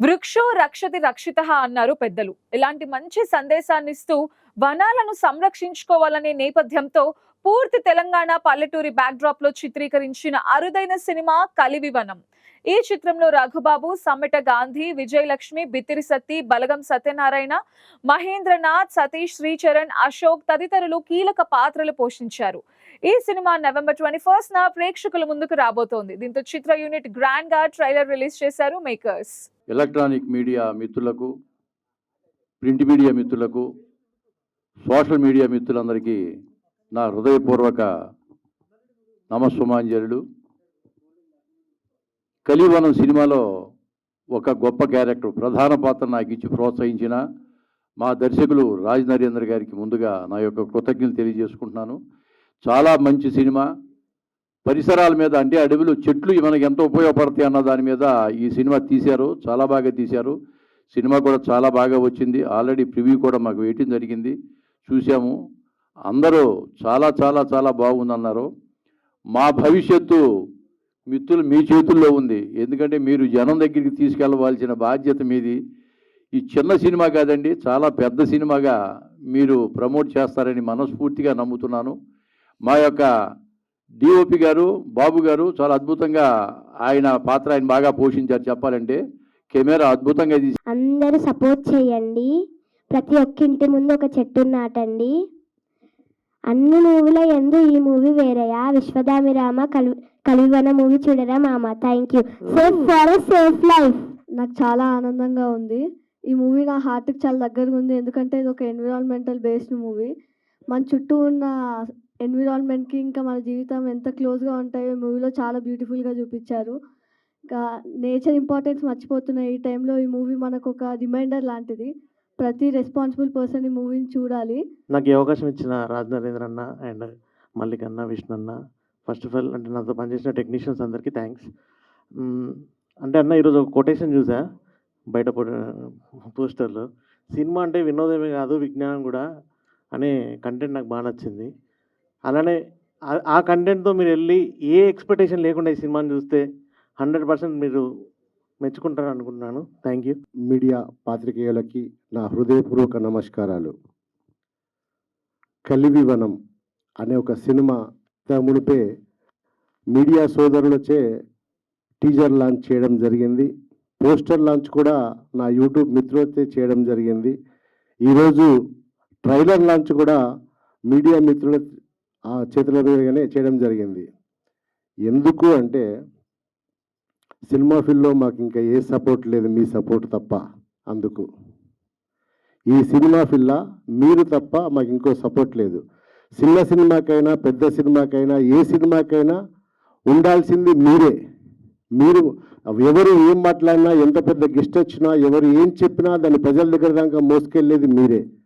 వృక్షో రక్షతి రక్షిత అన్నారు పెద్దలు. ఇలాంటి మంచి సందేశాన్ని ఇస్తూ వనాలను సంరక్షించుకోవాలనే నేపథ్యంతో పూర్తి తెలంగాణ పల్లెటూరి బ్యాక్డ్రాప్లో చిత్రీకరించిన అరుదైన సినిమా కలివి వనం ఈ చిత్రంలో రఘుబాబు సమ్మెట గాంధీ విజయలక్ష్మి బిత్తిరి సత్తి బలగం సత్యనారాయణ మహేంద్రనాథ్ సతీష్ శ్రీచరణ్ అశోక్ తదితరులు కీలక పాత్రలు పోషించారు. ఈ సినిమా నవంబర్ ట్వంటీ ఫస్ట్ నా ప్రేక్షకుల ముందుకు రాబోతోంది. దీంతో చిత్ర యూనిట్ గ్రాండ్గా ట్రైలర్ రిలీజ్ చేశారు మేకర్స్. ఎలక్ట్రానిక్ మీడియా మిత్రులకు ప్రింట్ మీడియా మిత్రులకు సోషల్ మీడియా మిత్రులందరికీ నా హృదయపూర్వక నమస్సుమాంజలుడు కలివనం సినిమాలో ఒక గొప్ప క్యారెక్టర్ ప్రధాన పాత్ర నాకు ఇచ్చి ప్రోత్సహించిన మా దర్శకులు రాజ్ నరేంద్ర గారికి ముందుగా నా యొక్క కృతజ్ఞతలు తెలియజేసుకుంటున్నాను. చాలా మంచి సినిమా. పరిసరాల మీద అంటే అడవిలో చెట్లు మనకి ఎంతో ఉపయోగపడతాయి అన్న దాని మీద ఈ సినిమా తీశారు. చాలా బాగా తీశారు. సినిమా కూడా చాలా బాగా వచ్చింది. ఆల్రెడీ ప్రివ్యూ కూడా మాకు వేయటం జరిగింది. చూసాము అందరూ చాలా చాలా చాలా బాగుందన్నారు. మా భవిష్యత్తు మిత్రులు మీ చేతుల్లో ఉంది. ఎందుకంటే మీరు జనం దగ్గరికి తీసుకెళ్ళవలసిన బాధ్యత మీది. ఈ చిన్న సినిమా కాదండి చాలా పెద్ద సినిమాగా మీరు ప్రమోట్ చేస్తారని మనస్ఫూర్తిగా నమ్ముతున్నాను. మా యొక్క డిఓపి గారు బాబు గారు చాలా అద్భుతంగా ఆయన పాత్ర ఆయన బాగా పోషించారు చెప్పాలంటే. కెమెరా అద్భుతంగా తీసి అందరూ సపోర్ట్ చేయండి. ప్రతి ఒక్క ఇంటి ముందు ఒక చెట్టు నాటండి. అన్ని మూవీల ఎందు ఈ మూవీ వేరయా? విశ్వదామిరామ కలి కలివన మూవీ చూడరా మామ? Thank you safe for safe life నాకు చాలా ఆనందంగా ఉంది. ఈ మూవీ నా హార్ట్కి చాలా దగ్గరగా ఉంది. ఎందుకంటే ఇది ఒక ఎన్విరాన్మెంటల్ బేస్డ్ మూవీ. మన చుట్టూ ఉన్న ఎన్విరాన్మెంట్కి ఇంకా మన జీవితం ఎంత క్లోజ్గా ఉంటాయో ఈ మూవీలో చాలా బ్యూటిఫుల్గా చూపించారు. ఇంకా నేచర్ ఇంపార్టెన్స్ మర్చిపోతున్నాయి ఈ టైంలో ఈ మూవీ మనకు ఒక రిమైండర్ లాంటిది. ప్రతి రెస్పాన్సిబుల్ పర్సన్ ఈ మూవీని చూడాలి. నాకు ఈ అవకాశం ఇచ్చిన రాజ్ నరేంద్ర అన్న అండ్ మల్లిక్ అన్న విష్ణు అన్న ఫస్ట్ ఆఫ్ ఆల్ అంటే నాతో పనిచేసిన టెక్నీషియన్స్ అందరికీ థ్యాంక్స్. అంటే అన్న ఈరోజు ఒక కొటేషన్ చూసా బయట పోస్టర్లో. సినిమా అంటే వినోదమే కాదు విజ్ఞానం కూడా అనే కంటెంట్ నాకు బాగా నచ్చింది. అలానే ఆ- కంటెంట్తో మీరు వెళ్ళి ఏ ఎక్స్పెక్టేషన్ లేకుండా ఈ సినిమాని చూస్తే హండ్రెడ్ పర్సెంట్ మీరు మెచ్చుకుంటారు అనుకుంటున్నాను థ్యాంక్ యూ మీడియా పాత్రికేయులకి నా హృదయపూర్వక నమస్కారాలు. కలివివనం అనే ఒక సినిమా మునిపే మీడియా సోదరులచే టీజర్ లాంచ్ చేయడం జరిగింది. పోస్టర్ లాంచ్ కూడా నా యూట్యూబ్ మిత్రులతో చేయడం జరిగింది. ఈరోజు ట్రైలర్ లాంచ్ కూడా మీడియా మిత్రుల చేతుల మీదుగానే చేయడం జరిగింది. ఎందుకు అంటే సినిమా ఫీల్డ్లో మాకు ఇంకా ఏ సపోర్ట్ లేదు మీ సపోర్ట్ తప్ప అందుకు. ఈ సినిమా ఫీల్డ్లా మీరు తప్ప మాకు ఇంకో సపోర్ట్ లేదు. చిన్న సినిమాకైనా పెద్ద సినిమాకైనా ఏ సినిమాకైనా ఉండాల్సింది మీరే. మీరు ఎవరు ఏం మాట్లాడినా ఎంత పెద్ద గెస్ట్ వచ్చినా ఎవరు ఏం చెప్పినా దాన్ని ప్రజల దగ్గర దాకా మోసుకెళ్ళేది మీరే.